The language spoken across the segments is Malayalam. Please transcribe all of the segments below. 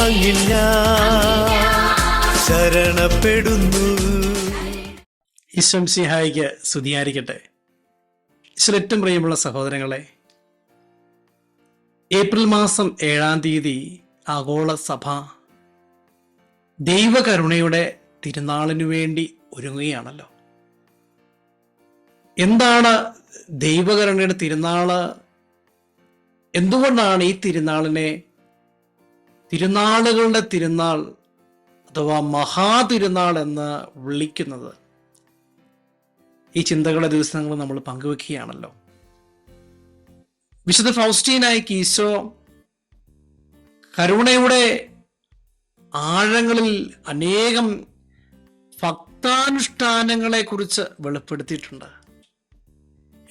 അങ്ങിൽ ഞാൻ ശരണപ്പെടുന്നു. ഈശ്വം സ്തുതിയായിരിക്കട്ടെ. ഈശ്വര ഏറ്റവും പ്രിയമുള്ള സഹോദരങ്ങളെ ഏപ്രിൽ മാസം ഏഴാം തീയതി ആഗോള സഭ ദൈവകരുണയുടെ തിരുനാളിനു വേണ്ടി ഒരുങ്ങുകയാണല്ലോ. എന്താണ് ദൈവകരുണയുടെ തിരുനാൾ എന്തുകൊണ്ടാണ് ഈ തിരുനാളിനെ തിരുനാളുകളുടെ തിരുനാൾ അഥവാ മഹാതിരുനാൾ എന്ന് വിളിക്കുന്നത്? ഈ ചിന്തകളുടെ ദിവസങ്ങൾ നമ്മൾ പങ്കുവെക്കുകയാണല്ലോ. വിശുദ്ധ ഫൗസ്റ്റീനായി ഈശോ കരുണയുടെ ആഴങ്ങളിൽ അനേകം ഭക്താനുഷ്ഠാനങ്ങളെ കുറിച്ച് വെളിപ്പെടുത്തിയിട്ടുണ്ട്.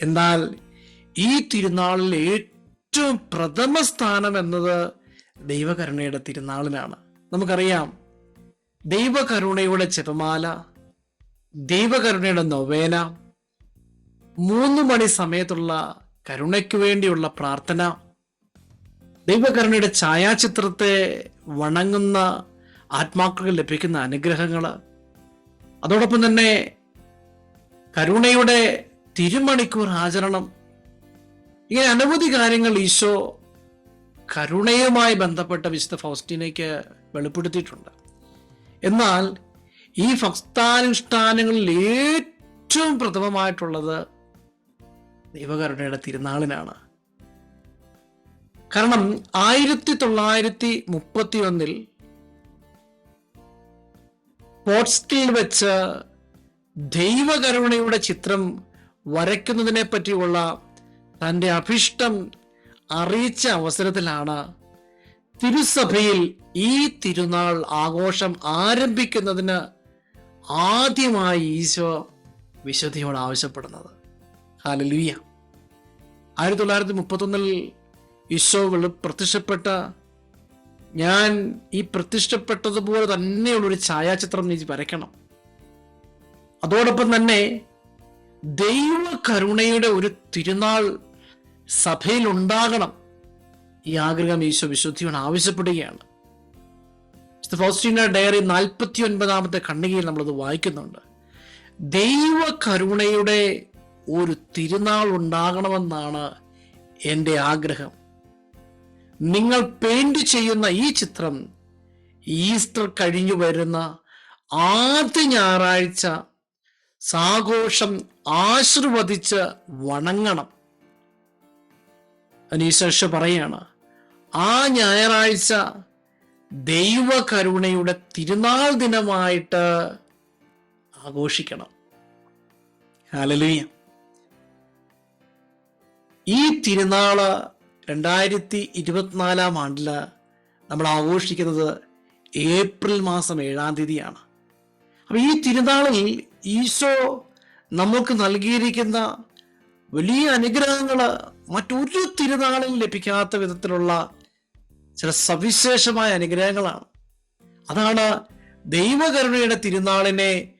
എന്നാൽ ഈ തിരുനാളിൽ ഏറ്റവും പ്രഥമ സ്ഥാനം എന്നത് ദൈവകരുണയുടെ തിരുനാളിനാണ്. നമുക്കറിയാം ദൈവകരുണയുടെ ജപമാല ദൈവകരുണയുടെ നൊവേന മൂന്ന് മണി സമയത്തുള്ള കരുണയ്ക്ക് വേണ്ടിയുള്ള പ്രാർത്ഥന ദൈവകരുണയുടെ ഛായാചിത്രത്തെ വണങ്ങുന്ന ആത്മാക്കൾക്ക് ലഭിക്കുന്ന അനുഗ്രഹങ്ങൾ അതോടൊപ്പം തന്നെ കരുണയുടെ തിരുമണിക്കൂർ ആചരണം ഇങ്ങനെ അനവധി കാര്യങ്ങൾ ഈശോ കരുണയുമായി ബന്ധപ്പെട്ട വിശുദ്ധ ഫൗസ്റ്റീനയ്ക്ക് വെളിപ്പെടുത്തിയിട്ടുണ്ട്. എന്നാൽ ഈ ഭക്താനുഷ്ഠാനങ്ങളിൽ ഏറ്റവും പ്രഥമമായിട്ടുള്ളത് ദൈവകരുണയുടെ തിരുനാളിനാണ്. കാരണം ആയിരത്തി തൊള്ളായിരത്തി മുപ്പത്തി ഒന്നിൽ പോട്സ്റ്റിൽ വെച്ച് ദൈവകരുണയുടെ ചിത്രം വരയ്ക്കുന്നതിനെ പറ്റിയുള്ള തന്റെ അഭിഷ്ടം അറിയിച്ച അവസരത്തിലാണ് തിരുസഭയിൽ ഈ തിരുനാൾ ആഘോഷം ആരംഭിക്കുന്നതിന് ആദ്യമായി ഈശോ വിശുദ്ധിയോട് ആവശ്യപ്പെടുന്നത്. ഹാലലുയ്യ ആയിരത്തി തൊള്ളായിരത്തി മുപ്പത്തൊന്നിൽ ഈശോ പ്രത്യക്ഷപ്പെട്ട ഞാൻ ഈ പ്രത്യക്ഷപ്പെട്ടതുപോലെ തന്നെയുള്ളൊരു ഛായാചിത്രം നീ വരയ്ക്കണം. അതോടൊപ്പം തന്നെ ദൈവ കരുണയുടെ ഒരു തിരുനാൾ സഭയിൽ ഉണ്ടാകണം ഈ ആഗ്രഹം ഈശോ വിശുദ്ധിയോട് ആവശ്യപ്പെടുകയാണ്. ഡയറി നാൽപ്പത്തി ഒൻപതാമത്തെ ഖണ്ഡികയിൽ നമ്മളത് വായിക്കുന്നുണ്ട്. ദൈവ കരുണയുടെ ഒരു തിരുനാൾ ഉണ്ടാകണമെന്നാണ് എന്റെ ആഗ്രഹം. നിങ്ങൾ പെയിന്റ് ചെയ്യുന്ന ഈ ചിത്രം ഈസ്റ്റർ കഴിഞ്ഞു വരുന്ന ആദ്യ ഞായറാഴ്ച സാഘോഷം ആശീർവദിച്ച് വണങ്ങണം. അനീശേഷ പറയാണ് ആ ഞായറാഴ്ച ദൈവകരുണയുടെ തിരുനാൾ ദിനമായിട്ട് ആഘോഷിക്കണം. ഹാലലൂയ ഈ തിരുനാൾ രണ്ടായിരത്തി ഇരുപത്തിനാലാം ആണ്ടിൽ നമ്മൾ ആഘോഷിക്കുന്നത് ഏപ്രിൽ മാസം ഏഴാം തീയതിയാണ്. അപ്പൊ ഈ തിരുനാളിൽ ഈശോ നമുക്ക് നൽകിയിരിക്കുന്ന വലിയ അനുഗ്രഹങ്ങൾ മറ്റൊരു തിരുനാളിൽ ലഭിക്കാത്ത വിധത്തിലുള്ള ചില സവിശേഷമായ അനുഗ്രഹങ്ങളാണ്. അതാണ് ദൈവകരുണയുടെ തിരുനാളിനെ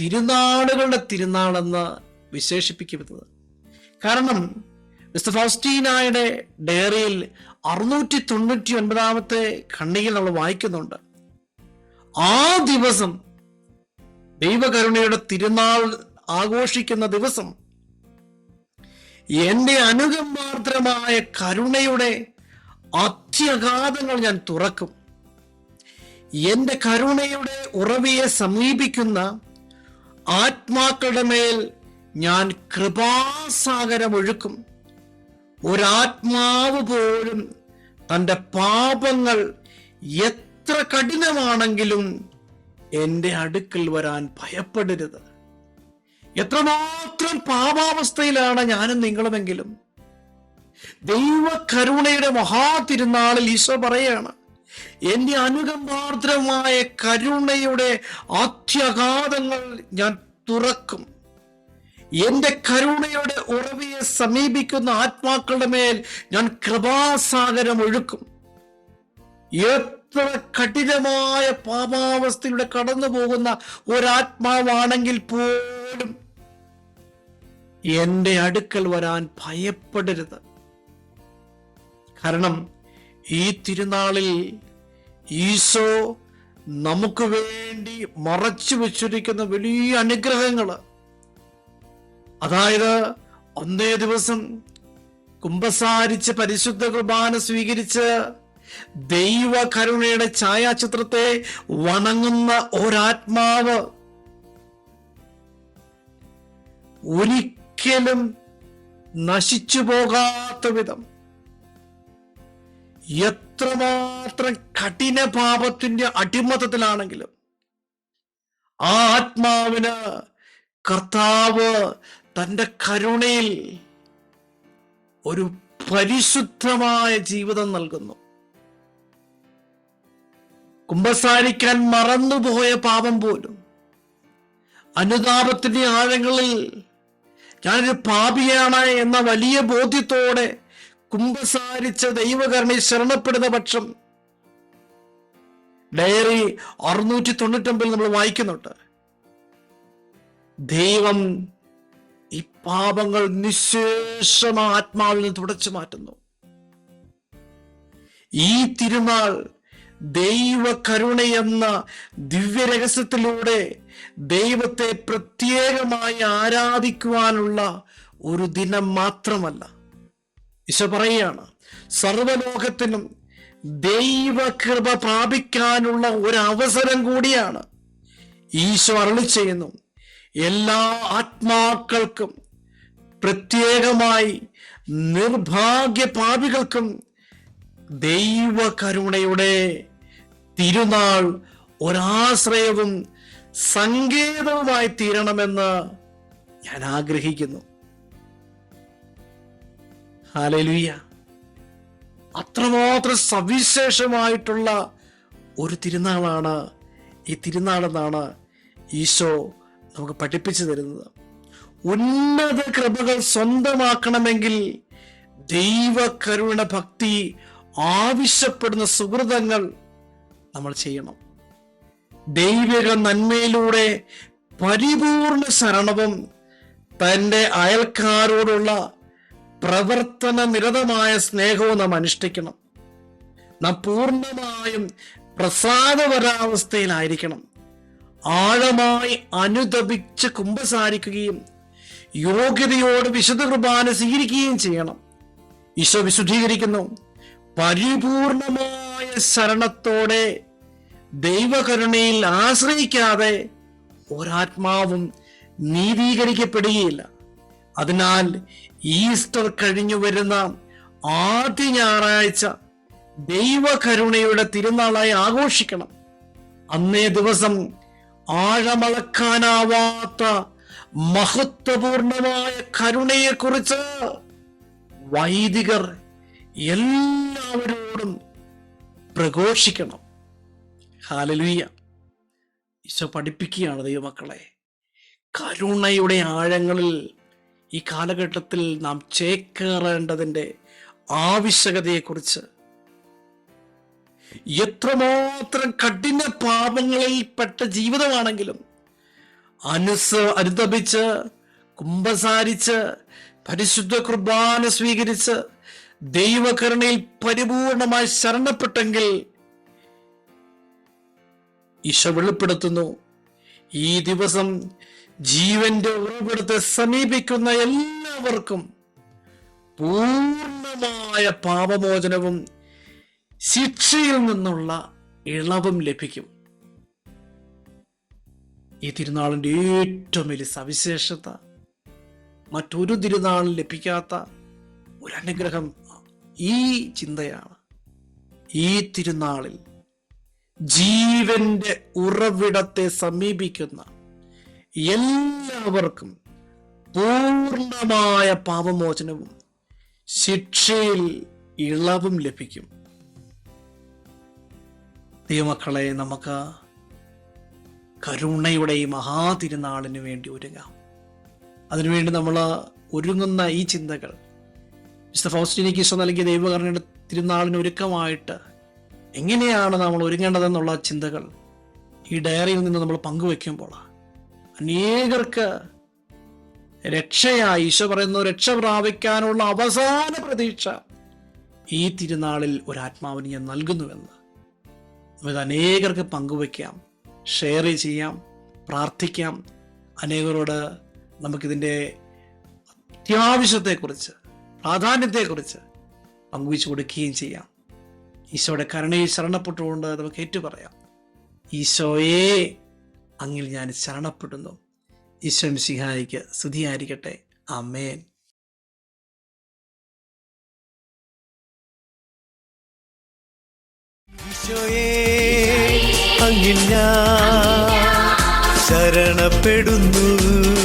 തിരുനാളുകളുടെ തിരുനാളെന്ന് വിശേഷിപ്പിക്കുന്നത്. കാരണം മിസ്റ്റർ ഫൗസ്റ്റീനായുടെ ഡയറിയിൽ അറുന്നൂറ്റി തൊണ്ണൂറ്റി ഒൻപതാമത്തെ ഖണ്ഡികയിൽ നമ്മൾ വായിക്കുന്നുണ്ട് ആ ദിവസം ദൈവകരുണയുടെ തിരുനാൾ ആഘോഷിക്കുന്ന ദിവസം എന്റെ അനുകമ്പാർദ്രമായ കരുണയുടെ അത്യഗാധങ്ങൾ ഞാൻ തുറക്കും. എന്റെ കരുണയുടെ ഉറവിയെ സമീപിക്കുന്ന ആത്മാക്കളുടെ മേൽ ഞാൻ കൃപാസാഗരം ഒഴുക്കും. ഒരാത്മാവ് പോലും തന്റെ പാപങ്ങൾ എത്ര കഠിനമാണെങ്കിലും എന്റെ അടുക്കൽ വരാൻ ഭയപ്പെടരുത്. എത്രമാത്രം പാപാവസ്ഥയിലാണ് ഞാനും നിങ്ങളുമെങ്കിലും. ദൈവ കരുണയുടെ മഹാതിരുനാളിൽ ഈശോ പറയാണ് എന്റെ അനുകമ്പാർദ്രമായ കരുണയുടെ അത്യാഘാതങ്ങൾ ഞാൻ തുറക്കും. എന്റെ കരുണയുടെ ഉറവിയെ സമീപിക്കുന്ന ആത്മാക്കളുടെ മേൽ ഞാൻ കൃപാസാഗരം ഒഴുക്കും. എത്ര കഠിനമായ പാപാവസ്ഥയിലൂടെ കടന്നു പോകുന്ന ഒരാത്മാവാണെങ്കിൽ പോലും എന്റെ അടുക്കൽ വരാൻ ഭയപ്പെടരുത്. കാരണം ഈ തിരുനാളിൽ ഈശോ നമുക്ക് വേണ്ടി മറച്ചു വെച്ചിരിക്കുന്ന വലിയ അനുഗ്രഹങ്ങൾ. അതായത് ഒന്നേ ദിവസം കുംഭസാരിച്ച് പരിശുദ്ധ കുർബാന സ്വീകരിച്ച് ദൈവ കരുണയുടെ ഛായാചിത്രത്തെ വണങ്ങുന്ന ഒരാത്മാവ് ഒരിക്കലും നശിച്ചു പോകാത്ത വിധം എത്രമാത്രം കഠിന പാപത്തിന്റെ അടിമത്തത്തിലാണെങ്കിലും ആ ആത്മാവിന് കർത്താവ് തന്റെ കരുണയിൽ ഒരു പരിശുദ്ധമായ ജീവിതം നൽകുന്നു. കുമ്പസാരിക്കാൻ മറന്നുപോയ പാപം പോലും. അനുതാപത്തിന്റെ ആഴങ്ങളിൽ ഞാനൊരു പാപിയാണ് എന്ന വലിയ ബോധ്യത്തോടെ കുമ്പസാരിച്ച ദൈവകരണി ശരണപ്പെടുന്ന പക്ഷം ഡയറി അറുന്നൂറ്റി തൊണ്ണൂറ്റൊമ്പതിൽ നമ്മൾ വായിക്കുന്നുണ്ട്. ദൈവം ഈ പാപങ്ങൾ നിശേഷമാ ആത്മാവിൽ നിന്ന് തുടച്ചു മാറ്റുന്നു. ഈ തിരുനാൾ ദൈവ കരുണയെന്ന ദിവ്യരഹസ്യത്തിലൂടെ ദൈവത്തെ പ്രത്യേകമായി ആരാധിക്കുവാനുള്ള ഒരു ദിനം മാത്രമല്ല. ഇശ പറയുകയാണ് സർവലോകത്തിനും ദൈവകൃപ പ്രാപിക്കാനുള്ള ഒരു അവസരം കൂടിയാണ് ഈശോ അരളി ചെയ്യുന്നു. എല്ലാ ആത്മാക്കൾക്കും പ്രത്യേകമായി നിർഭാഗ്യ പാപികൾക്കും ദൈവ കരുണയുടെ തിരുനാൾ ഒരാശ്രയവും സങ്കേതവുമായി തീരണമെന്ന് ഞാൻ ആഗ്രഹിക്കുന്നു. ഹാലലുയ്യ അത്രമാത്രം സവിശേഷമായിട്ടുള്ള ഒരു തിരുനാളാണ് ഈ തിരുനാളെന്നാണ് ഈശോ നമുക്ക് പഠിപ്പിച്ചു തരുന്നത്. ഉന്നത കൃപകൾ സ്വന്തമാക്കണമെങ്കിൽ ദൈവകരുണ ഭക്തി ആവശ്യപ്പെടുന്ന സുഹൃതങ്ങൾ നമ്മൾ ചെയ്യണം. ദൈവിക നന്മയിലൂടെ പരിപൂർണ ശരണവും തന്റെ അയൽക്കാരോടുള്ള പ്രവർത്തന നിരതമായ സ്നേഹവും നാം അനുഷ്ഠിക്കണം. നാം പൂർണമായും പ്രസാദപരാവസ്ഥയിലായിരിക്കണം ആഴമായി അനുദപിച്ച് കുമ്പസാരിക്കുകയും യോഗ്യതയോട് വിശുദ്ധ കുർബാന സ്വീകരിക്കുകയും ചെയ്യണം. ഈശോ വിശുദ്ധീകരിക്കുന്നു. പരിപൂർണമായ ശരണത്തോടെ ദൈവകരുണയിൽ ആശ്രയിക്കാതെ ഒരാത്മാവും നീതീകരിക്കപ്പെടുകയില്ല. അതിനാൽ ഈസ്റ്റർ കഴിഞ്ഞു വരുന്ന ആദ്യ ഞായറാഴ്ച ദൈവകരുണയുടെ തിരുനാളായി ആഘോഷിക്കണം. അന്നേ ദിവസം ആഴമളക്കാനാവാത്ത മഹത്വപൂർണമായ കരുണയെക്കുറിച്ച് വൈദികർ എല്ലാവരോടും പ്രഘോഷിക്കണം. ഹാലലുയ്യ ഈശോ പഠിപ്പിക്കുകയാണ് ദൈവമക്കളെ. കരുണയുടെ ആഴങ്ങളിൽ ഈ കാലഘട്ടത്തിൽ നാം ചേക്കേറേണ്ടതിന്റെ ആവശ്യകതയെക്കുറിച്ച്. എത്രമാത്രം കഠിന പാപങ്ങളിൽപ്പെട്ട ജീവിതമാണെങ്കിലും അനുസ അനുതപിച്ച് കുംഭസാരിച്ച് പരിശുദ്ധ കുർബാന സ്വീകരിച്ച് ദൈവകരുണയിൽ പരിപൂർണമായി ശരണപ്പെട്ടെങ്കിൽ ഈശോ വെളിപ്പെടുത്തുന്നു. ഈ ദിവസം ജീവന്റെ ഉറവിടത്തെ സമീപിക്കുന്ന എല്ലാവർക്കും പൂർണമായ പാപമോചനവും ശിക്ഷയിൽ നിന്നുള്ള ഇളവും ലഭിക്കും. ഈ തിരുനാളിന്റെ ഏറ്റവും വലിയ സവിശേഷത മറ്റൊരു തിരുനാളിൽ ലഭിക്കാത്ത ഒരു അനുഗ്രഹം ഈ ചിന്തയാണ്. ഈ തിരുനാളിൽ ജീവന്റെ ഉറവിടത്തെ സമീപിക്കുന്ന എല്ലാവർക്കും പൂർണമായ പാപമോചനവും ശിക്ഷയിൽ ഇളവും ലഭിക്കും. ദൈവമക്കളെ നമുക്ക് കരുണയുടെ ഈ മഹാതിരുനാളിന് വേണ്ടി ഒരുങ്ങാം. അതിനുവേണ്ടി നമ്മൾ ഒരുങ്ങുന്ന ഈ ചിന്തകൾ മിസ്റ്റർ ഫൗസ്റ്റിനിക്ക് ഈശോ നൽകിയ ദൈവകരണയുടെ തിരുനാളിന് ഒരുക്കമായിട്ട് എങ്ങനെയാണ് നമ്മൾ ഒരുങ്ങേണ്ടതെന്നുള്ള ചിന്തകൾ ഈ ഡയറിയിൽ നിന്ന് നമ്മൾ പങ്കുവെക്കുമ്പോൾ അനേകർക്ക് രക്ഷയായി. ഈശോ പറയുന്നു രക്ഷ പ്രാപിക്കാനുള്ള അവസാന പ്രതീക്ഷ ഈ തിരുനാളിൽ ഒരാത്മാവിന് ഞാൻ നൽകുന്നുവെന്ന്. നമുക്ക് അനേകർക്ക് പങ്കുവെക്കാം ഷെയർ ചെയ്യാം പ്രാർത്ഥിക്കാം. അനേകരോട് നമുക്കിതിന്റെ അത്യാവശ്യത്തെക്കുറിച്ച് പ്രാധാന്യത്തെക്കുറിച്ച് പങ്കുവച്ചു കൊടുക്കുകയും ചെയ്യാം. ഈശോയുടെ കരുണയിൽ ശരണപ്പെട്ടുകൊണ്ട് നമുക്ക് ഏറ്റു പറയാം ഈശോയെ അങ്ങിൽ ഞാൻ ശരണപ്പെടുന്നു. ഈശോ സിഹായിക്ക് സ്തുതിയായിരിക്കട്ടെ. അമേൻ ഈശോയേ അങ്ങിൽ ഞാൻ ശരണപ്പെടുന്നു.